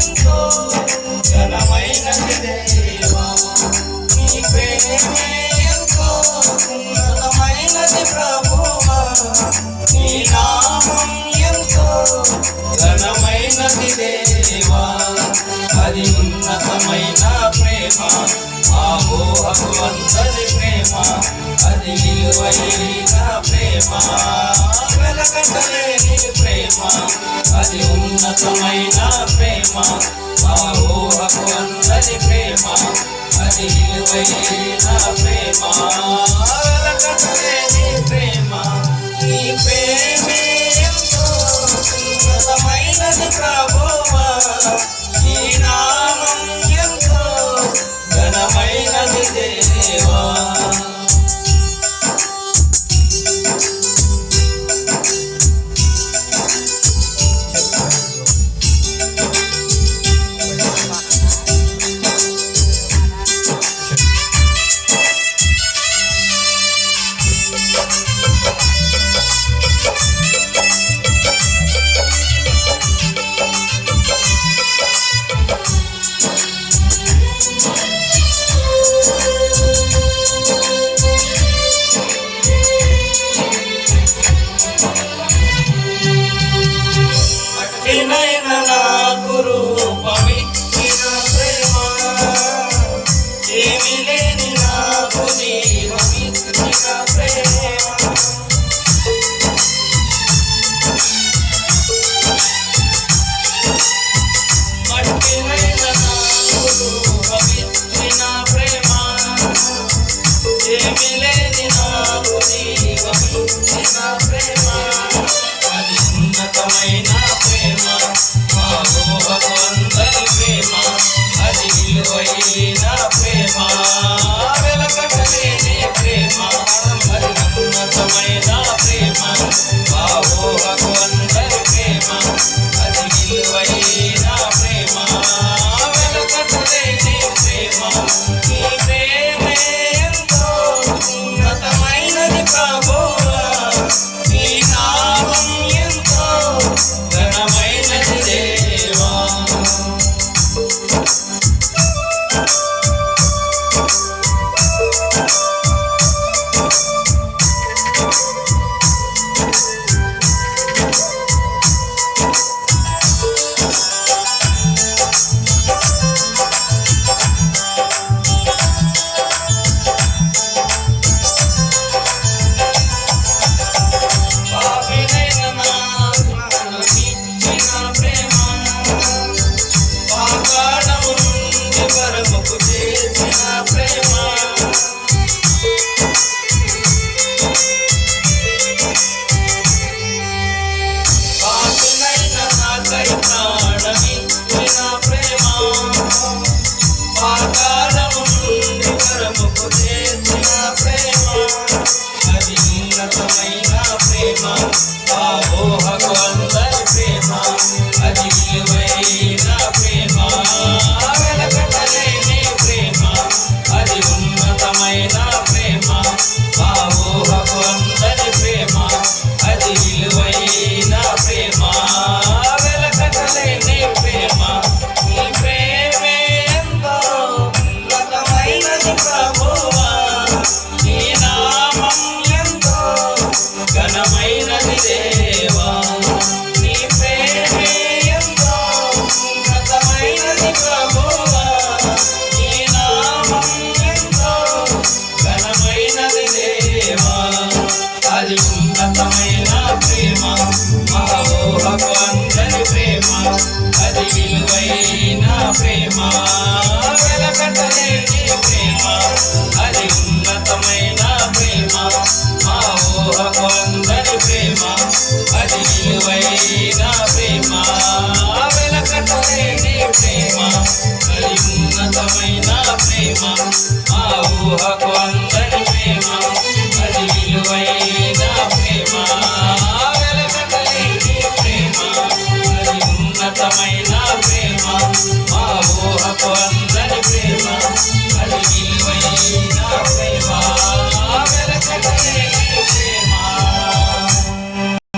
ఎంతో ఘనమైనది దేవా నీ ప్రేమే ప్రేమ ఆ మోహమంతది ప్రేమ అది విలువైన ప్రేమ. వెలకట్టలేని ప్రేమ అది ఉన్నతమైన ప్రేమ. ఆ మోహమంతది ప్రేమ అది విలువైన ప్రేమ. వెలకట్టలేని ప్రేమ నీ ప్రేమే ప్రభువా. মেলে না বলি ప్రేమ. అది ఉన్నతమైన ప్రేమ మరి ఉన్నతమైన ప్రేమ. ఆ ఊహకు